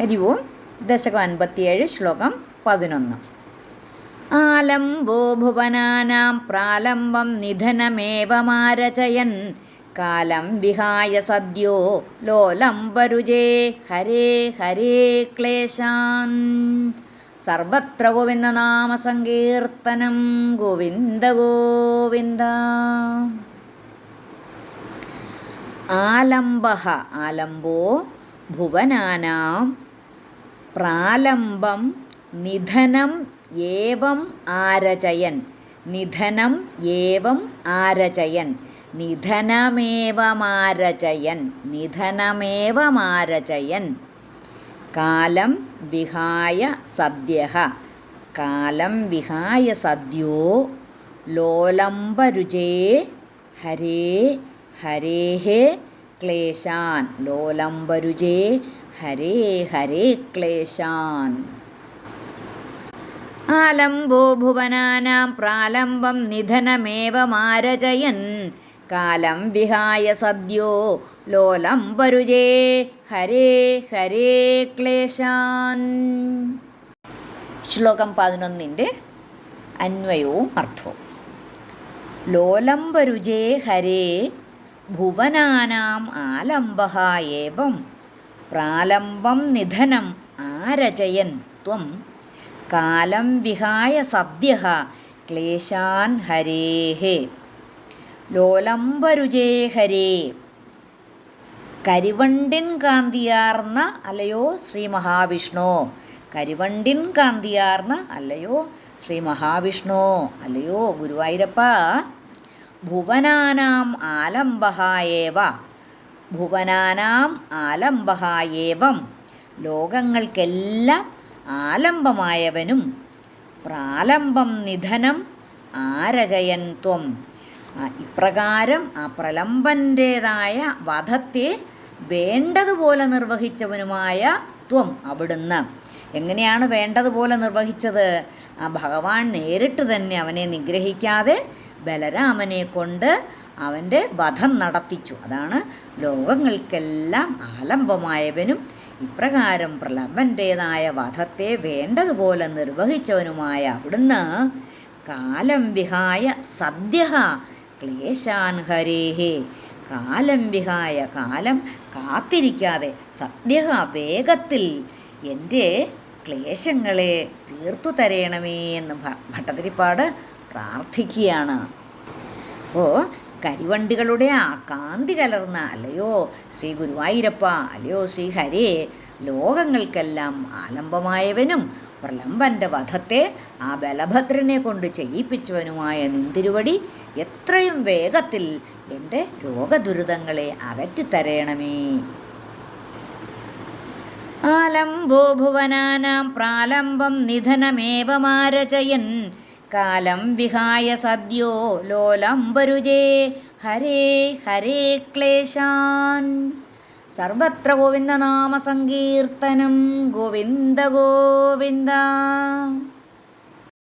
ഹരി ഓം ദശകം അൻപത്തിയേഴ് ശ്ലോകം പതിനൊന്ന്. ആലംബോ ഭുവനാനാം പ്രാലംബം നിധനമേവമാരചയൻ. കാലം വിഹായ സദ്യോ ലോലംബരുജേ. ഹരേ ഹരേ ക്ലേശാൻ. സർവത്ര ഗോവിന്ദ നാമ സങ്കീർത്തനം ഗോവിന്ദ ഗോവിന്ദ. ആലംബ ആലംബോ ഭുവനാനാം പ്രാലംബം നിധനം ഏവം ആരചയൻ. നിധനം ഏവം ആരചയൻ. നിധനമേവമാരചയൻ. നിധനമേവമാരചയൻ. കാലം വിഹായ സദ്യ കാലം വിഹായ സദ്യോ ലോലംബരുചേ ഹരേ ഹരേः ക്ലേശാൻ. ലോലംബരുജേ ഹരേ ഹരേ ക്ലേശാൻ. ആലംബോ ഭുവനാനാം പ്രാലംബം നിധനമേവമാരചയൻ കാലം വിഹായ സദ്യോ ലോലംബരുജേ ഹരേ ഹരേ ക്ലേശാൻ. ശ്ലോകം പതിനൊന്നിന്റെ അന്വയവും അർത്ഥവും. ലോലംബരുജേ ഹരേ ഭുവനാനാം ആലംബഹായേവം ഏവം. പ്രാലംബം നിധനം ആരചയൻ ത്വം. കാലം വിഹായ സദ്യ ക്ലേശാൻ ഹരേः ലോലംബരുചേ ഹരേ. കരിവണ്ടിൻ കാന്തിയാർന്ന അല്ലയോ ശ്രീ മഹാവിഷ്ണു? കരിവണ്ടിൻ കാന്തിയാർന്ന അല്ലയോ ശ്രീ മഹാവിഷ്ണു? അല്ലയോ ഗുരുവായൂരപ്പ? ഭുവനാനാം ആലംബ ഏവ ഭുവനാനാം ആലംബ ഏവം ലോകങ്ങൾക്കെല്ലാം ആലംബമായവനും. പ്രാലംബം നിധനം ആരചയൻ ത്വം ഇപ്രകാരം ആ പ്രലംബന്റേതായ വധത്തെ വേണ്ടതുപോലെ നിർവഹിച്ചവനുമായ ത്വം അവിടുന്ന്. എങ്ങനെയാണ് വേണ്ടതുപോലെ നിർവഹിച്ചത്? ആ ഭഗവാൻ നേരിട്ട് തന്നെ അവനെ നിഗ്രഹിക്കാതെ ബലരാമനെ കൊണ്ട് അവന്റെ വധം നടത്തിച്ചു. അതാണ് ലോകങ്ങൾക്കെല്ലാം ആലംബമായവനും ഇപ്രകാരം പ്രലംബന്റേതായ വധത്തെ വേണ്ടതുപോലെ നിർവഹിച്ചവനുമായ അവിടുന്ന് കാലം വിഹായ സദ്യ ക്ലേശാൻ ഹരേഹേ. കാലം വിഹായ കാലം കാത്തിരിക്കാതെ സദ്യ വേഗത്തിൽ എന്റെ ക്ലേശങ്ങളെ തീർത്തു തരയണമേ എന്ന് ഭട്ടതിരിപ്പാട് പ്രാർത്ഥിക്കുകയാണ്. അപ്പോൾ കരിവണ്ടികളുടെ ആ കാന്തി കലർന്ന അല്ലയോ ശ്രീ ഗുരുവായൂരപ്പ അല്ലയോ ശ്രീ ഹരേ ലോകങ്ങൾക്കെല്ലാം ആലംബമായവനും പ്രലംബന്റെ വധത്തെ ആ ബലഭദ്രനെ കൊണ്ട് ചെയ്യിപ്പിച്ചവനുമായ നിന്തിരുവടി എത്രയും വേഗത്തിൽ എന്റെ രോഗദുരിതങ്ങളെ അകറ്റിത്തരയണമേ ആലംബോ ഭുവനാനാം പ്രാലംബം നിധനമേവമാരചയൻ കാലം വിഹായ സദ്യോ ലോലം ലോലംബരുജേ ഹരേ ഹരേ ക്ലേശാൻ. സർവത്ര ഗോവിന്ദനാമസങ്കീർത്തനം ഗോവിന്ദ ഗോവിന്ദ.